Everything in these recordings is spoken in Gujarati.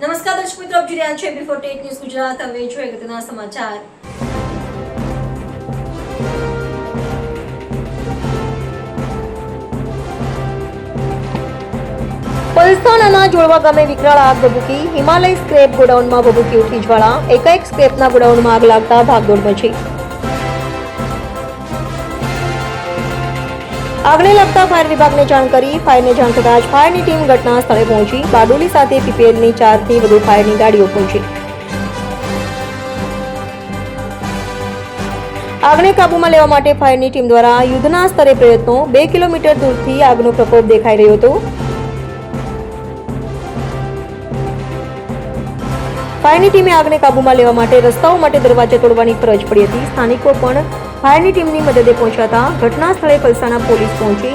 નમસ્કાર દર્શક મિત્રો, આપ જોઈ રહ્યા છો બિફોર ટેટ ન્યૂઝ ગુજરાત. હવે જોઈએ અગત્યના સમાચાર. પલસાણાના જોડવા ગામે વિકરાળ આગ ભભૂકી હિમાલય સ્ક્રેપ ગોડાઉનમાં ભભૂકી ઉઠી જ્વાળા. એકાએક સ્ક્રેપના ગોડાઉનમાં આગ લાગતા ભાગદોડ મચી. આગને લગતા ફાયર વિભાગને જાણ કરી ફાયરને જાણ થતાં જ ફાયરની ટીમ ઘટના સ્થળે પહોંચી. બારડોલી સાથે પીપીએલની ચારથી વધુ ફાયરની ગાડીઓ પહોંચી. આગને કાબૂમાં લેવા માટે ફાયરની ટીમ દ્વારા યુદ્ધના સ્તરે પ્રયત્નો. બે કિલોમીટર દૂરથી આગનો પ્રકોપ દેખાઈ રહ્યો હતો. ફાયરની ટીમે આગને કાબૂમાં લેવા માટે રસ્તાઓ માટે દરવાજા તોડવાની ફરજ પડી હતી. સ્થાનિકો પણ ફાયરની ટીમની મદદે પહોંચ્યા ઘટના સ્થળે પલસાના પોલીસ પહોંચી.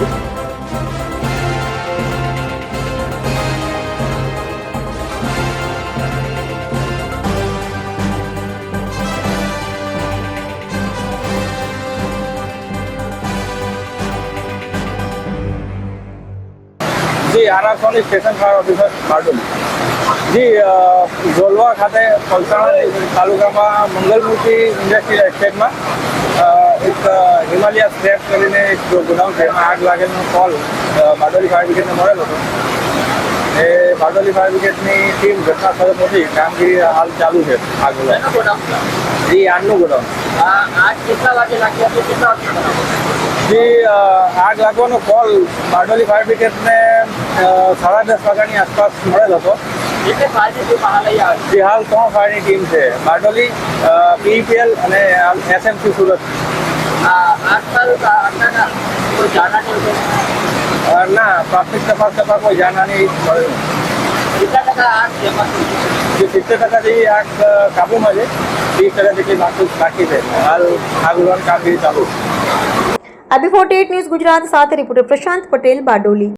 G R Soni station fire officer Bardoli. જી ઝોલવા ખાતે પલસાણા તાલુકામાં મંગલમૂર્તિ ઇન્ડસ્ટ્રીયલ એસ્ટેટમાં એક હિમાલયા સ્ટેપ કરીને એક ગોડાઉન છે. એમાં આગ લાગેલનો કોલ બારડોલી ફાયર બ્રિગેડને મળેલો હતો. એ બારડોલી ફાયર બ્રિગેડની ટીમ ઘટના સ્થળે પહોંચી. કામગીરી હાલ ચાલુ છે આગ જી આઠનું ગોડાઉન. આગ કેટલા વાગે લાગી હતી? કેટલા વાગે જી આગ લાગવાનો કોલ બારડોલી ફાયર બ્રિગેડને સાડા દસ વાગ્યાની આસપાસ મળેલ હતો. જે, હાલ ત્રણ ફાયરની ટીમ છે. બારડોલી પીપીએલ અને એસએમસી સુરત. ના, પ્રાથમિક તપાસ તપાસ કોઈ આગ છે જે સિત્તેર ટકા જેવી આગ કાબુમાં છે ત્રીસ ટકા જેટલી બાકી છે. હાલ આગ ઉલવાની કામગીરી ચાલુ આબી ફોર્ટી ન્યૂઝ ગુજરાત સાથે રિપોર્ટર પ્રશાંત પટેલ, બારડોલી.